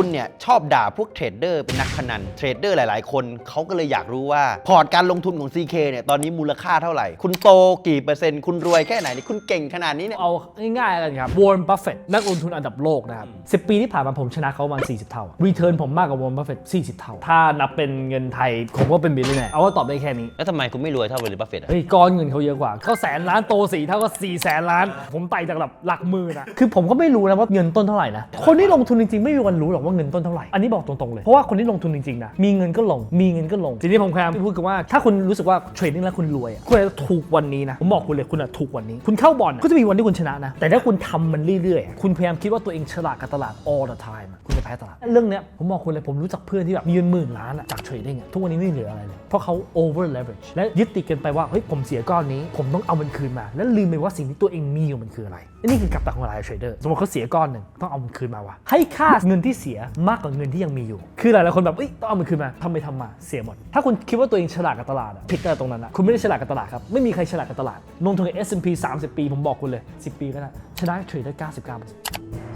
คุณเนี่ยชอบด่าพวกเทรดเดอร์เป็นนักพนันเทรดเดอร์หลาย ๆ คนเขาก็เลยอยากรู้ว่า พอร์ตการลงทุนของ CK เนี่ยตอนนี้มูลค่าเท่าไหร่ คุณโตกี่เปอร์เซ็นต์ คุณรวยแค่ไหนนี่คุณเก่งขนาดนี้เนี่ยเอาง่ายๆกันครับวอร์ n บัฟเฟตนักลงทุนอันดับโลกนะครับ10ปีที่ผ่านมาผมชนะเขาประมาณ40 เท่ารีเทิร์นผมมากกว่าวอร์ n บัฟเฟต40 เท่า ถ้านับเป็นเงินไทยผมก็เป็นบิลเลนแนร์เอาว่าตอบได้แค่นี้แล้วทำไมคุณไม่รวยเท่าเวลบัฟเฟตต์อะเฮ้ยก้อนเงินเขาเยอะกว่าเขาแสนล้านโตสี่เท่าก็สี่แสนล้าน ผมไต่จากแบบหลักหมื่นอะคือผมก็ไม่รู้นะว่าเงินต้นเท่าไหร่นะคนที่ลงทุนจริงๆไม่มีวันรู้หรอกว่าเงินต้นเท่าไหร่ อันนี้บอกตรงๆเลย เพราะว่าคนที่ลงทุนจริงๆนะ มีเงินก็ลง มีเงินก็ลงทีนี้ผมพยายามพูดกันว่า ถ้าคุณรู้สึกว่าเทรดดิ้งแล้วคุณรวยอะคุณอาจจะถูกวันนี้นะ ผมบอกคุณเลยคุณอะถูกวันนี้ คุณเข้าบอลอะก็จะมีวันที่คุณชนะนะ แต่ถ้าคุณทำมันเรื่อยๆอะคุณพยายามคิดว่าตัวเองฉลาดกับตลาด all the time อะคุณจะแพ้ตลาด เรื่องเนี้ยผมบอกคุณเลยผมรู้จักเพื่อนที่แบบมีเงินหมื่นล้านอะจากเทรดดิ้งอะทุกวันนี้ไม่เหลืออะไรเลย เพราะเขา over leverage และยึดติดกันไปว่าเฮ้ยผมเสียก้อนนี้ ผมต้องเอามันคืนมา แล้วลืมไปว่าสิ่งที่ตัวเองมีอยู่มันคืออะไรและนี่คือกับดักของหลายเทรดเดอร์สมมติเขาเสียก้อนหนึ่งต้องเอามันคืนมาว่ะให้ค่าเงินที่เสียมากกว่าเงินที่ยังมีอยู่ คือหลายๆคนแบบเอ้ยต้องเอามันคืนมาทำไปทำมาเสียหมด ถ้าคุณคิดว่าตัวเองฉลาดกับตลาดอะผิดตั้งแต่ตรงนั้นอะคุณไม่ได้ฉลาดกับตลาดครับ ไม่มีใครฉลาดกับตลาดลงทุนกับ S&P 30 ปีผมบอกคุณเลย 10 ปีก็ได้ชนะเทรดได้99%